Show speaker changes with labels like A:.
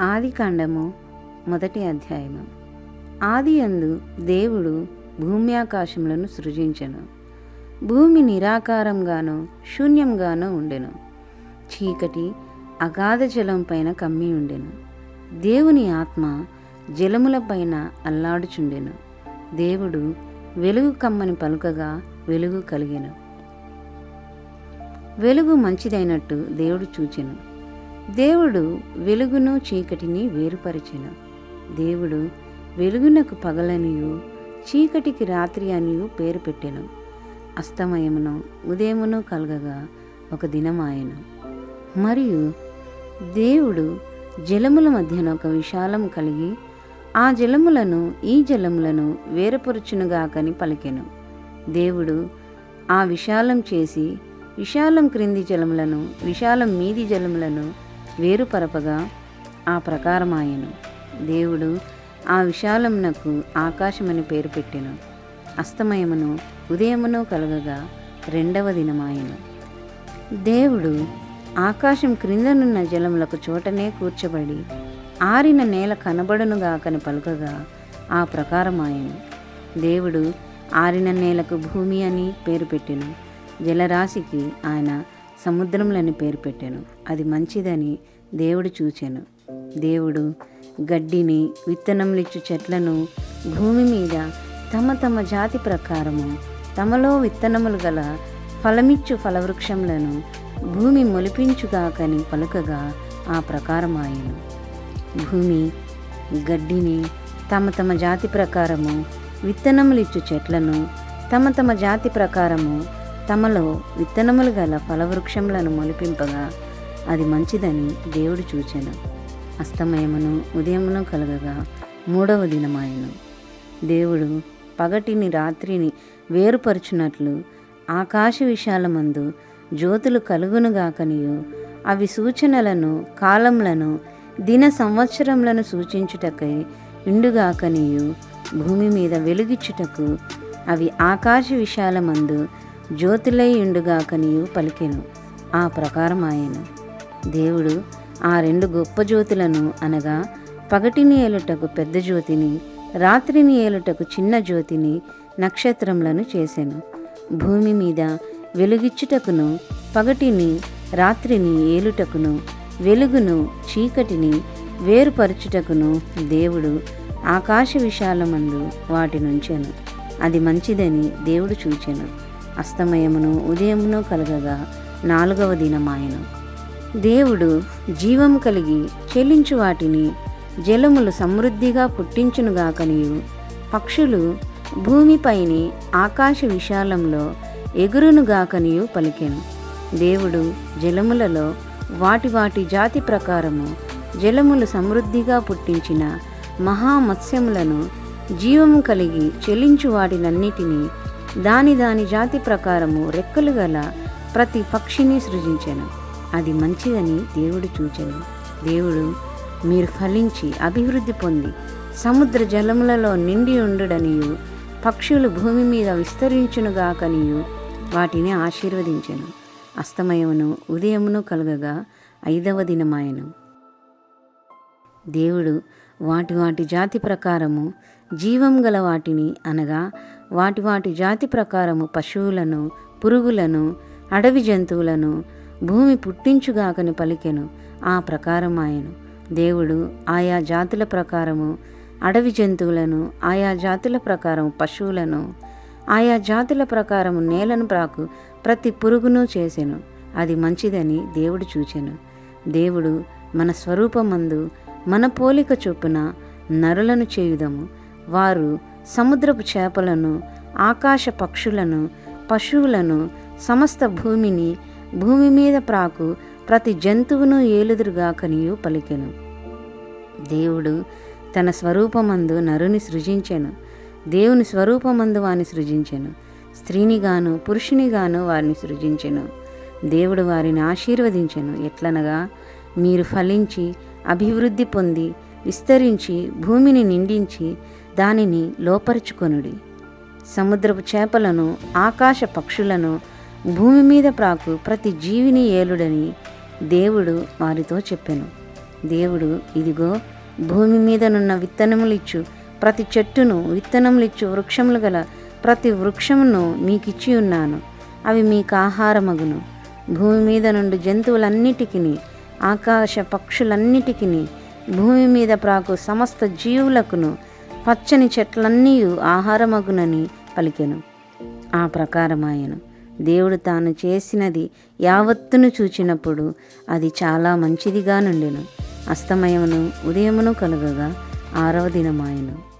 A: ఆది కాండము మొదటి అధ్యాయము. ఆది అందు దేవుడు భూమి ఆకాశములను సృజించెను. భూమి నిరాకారంగాను శూన్యంగాను ఉండెను. చీకటి అగాధ జలం పైన కమ్మి ఉండెను. దేవుని ఆత్మ జలముల పైన అల్లాడుచుండెను. దేవుడు వెలుగు కమ్మని పలుకగా వెలుగు కలిగెను. వెలుగు మంచిదైనట్టు దేవుడు చూచెను. దేవుడు వెలుగును చీకటిని వేరుపరచెను. దేవుడు వెలుగునకు పగలనియు చీకటికి రాత్రి అనియు పేరు పెట్టెను. అస్తమయమును ఉదయమును కలగగా ఒక దినమాయను. మరియు దేవుడు జలముల మధ్యన ఒక విశాలం కలిగి ఆ జలములను ఈ జలములను వేరుపరుచునుగాకని పలికెను. దేవుడు ఆ విశాలం చేసి విశాలం క్రింది జలములను విశాలం మీది జలములను వేరుపరపగా ఆ ప్రకారమాయను. దేవుడు ఆ విశాలమునకు ఆకాశమని పేరు పెట్టెను. అస్తమయమును ఉదయమును కలగగా రెండవ దినమాయను. దేవుడు ఆకాశం క్రిందనున్న జలములకు చోటనే కూర్చబడి ఆరిన నేల కనబడునుగాకని పలుకగా ఆ ప్రకారమాయను. దేవుడు ఆరిన నేలకు భూమి అని పేరు పెట్టెను. జలరాశికి ఆయన సముద్రంలని పేరు పెట్టాను. అది మంచిదని దేవుడు చూచాను. దేవుడు గడ్డిని విత్తనములిచ్చు చెట్లను భూమి మీద తమ తమ జాతి ప్రకారము తమలో విత్తనములు గల ఫలమిచ్చు ఫలవృక్షములను భూమి మొలిపించుగాకని పలుకగా ఆ ప్రకారమాయను భూమి గడ్డిని తమ తమ జాతి ప్రకారము విత్తనములిచ్చు చెట్లను తమ తమ జాతి ప్రకారము తమలో విత్తనములు గల ఫలవృక్షములను మొలిపింపగా అది మంచిదని దేవుడు చూచెను. అస్తమయమును ఉదయమును కలగగా మూడవ దినమాయను. దేవుడు పగటిని రాత్రిని వేరుపరుచున్నట్లు ఆకాశ విశాలమందు జ్యోతులు కలుగునుగాకనియు అవి సూచనలను కాలములను దిన సంవత్సరములను సూచించుటకై ఇండుగాకనియు భూమి మీద వెలుగిచ్చుటకు అవి ఆకాశ విశాలమందు జ్యోతులై ఉండుగాకనియు పలికెను. ఆ ప్రకారం ఆయన దేవుడు ఆ రెండు గొప్ప జ్యోతులను అనగా పగటిని ఏలుటకు పెద్ద జ్యోతిని రాత్రిని ఏలుటకు చిన్న జ్యోతిని నక్షత్రములను చేసెను. భూమి మీద వెలుగిచ్చుటకును పగటిని రాత్రిని ఏలుటకును వెలుగును చీకటిని వేరుపరచుటకును దేవుడు ఆకాశ విశాలమందు వాటి నుంచెను. అది మంచిదని దేవుడు చూచెను. అస్తమయమును ఉదయమును కలగగా నాలుగవ దినమాయను. దేవుడు జీవము కలిగి చెల్లించు వాటిని జలములు సమృద్ధిగా పుట్టించునుగాకనియు పక్షులు భూమిపైని ఆకాశ విశాలంలో ఎగురునుగాకనియు పలికెను. దేవుడు జలములలో వాటి వాటి జాతి ప్రకారము జలములు సమృద్ధిగా పుట్టించిన మహామత్స్యములను జీవము కలిగి చెల్లించు వాటినన్నిటినీ దాని దాని జాతి ప్రకారము రెక్కలు గల ప్రతి పక్షిని సృజించెను. అది మంచిదని దేవుడు చూచెను. దేవుడు మీరు ఫలించి అభివృద్ధి పొంది సముద్ర జలములలో నిండి ఉండుడనియు పక్షులు భూమి మీద విస్తరించునుగాకనియు వాటిని ఆశీర్వదించెను. అస్తమయమును ఉదయమును కలగగా ఐదవ దినమాయను. దేవుడు వాటి వాటి జాతి ప్రకారము జీవం గల వాటిని అనగా వాటి వాటి జాతి ప్రకారము పశువులను పురుగులను అడవి జంతువులను భూమి పుట్టించుగాకని పలికెను. ఆ ప్రకారం ఆయను. దేవుడు ఆయా జాతుల ప్రకారము అడవి జంతువులను ఆయా జాతుల ప్రకారం పశువులను ఆయా జాతుల ప్రకారము నేలను ప్రాకు ప్రతి పురుగును చేసెను. అది మంచిదని దేవుడు చూచెను. దేవుడు మన స్వరూపమందు మన పోలిక చొప్పున నరులను చేయుదము. వారు సముద్రపు చేపలను ఆకాశ పక్షులను పశువులను సమస్త భూమిని భూమి మీద ప్రాకు ప్రతి జంతువును ఏలుదురుగాకనియు పలికెను. దేవుడు తన స్వరూపమందు నరుని సృజించెను. దేవుని స్వరూపమందు వాని సృజించెను. స్త్రీనిగాను పురుషునిగాను వారిని సృజించెను. దేవుడు వారిని ఆశీర్వదించెను. ఎట్లనగా మీరు ఫలించి అభివృద్ధి పొంది విస్తరించి భూమిని నిండించి దానిని లోపరుచుకొనుడి. సముద్రపు చేపలను ఆకాశ పక్షులను భూమి మీద ప్రాకు ప్రతి జీవిని ఏలుడని దేవుడు వారితో చెప్పెను. దేవుడు ఇదిగో భూమి మీదనున్న విత్తనములిచ్చు ప్రతి చెట్టును విత్తనములిచ్చు వృక్షములు గల ప్రతి వృక్షమును మీకిచ్చి ఉన్నాను. అవి మీకు ఆహారమగును భూమి మీద నుండి జంతువులన్నిటికీ ఆకాశ పక్షులన్నిటికీ భూమి మీద ప్రాకు సమస్త జీవులకును పచ్చని చెట్లన్నీ ఆహారమగునని పలికెను. ఆ ప్రకారమాయను దేవుడు తాను చేసినది యావత్తును చూచినప్పుడు అది చాలా మంచిదిగా నుండెను. అస్తమయమును ఉదయమును కలుగగా ఆరవ దినమాయను.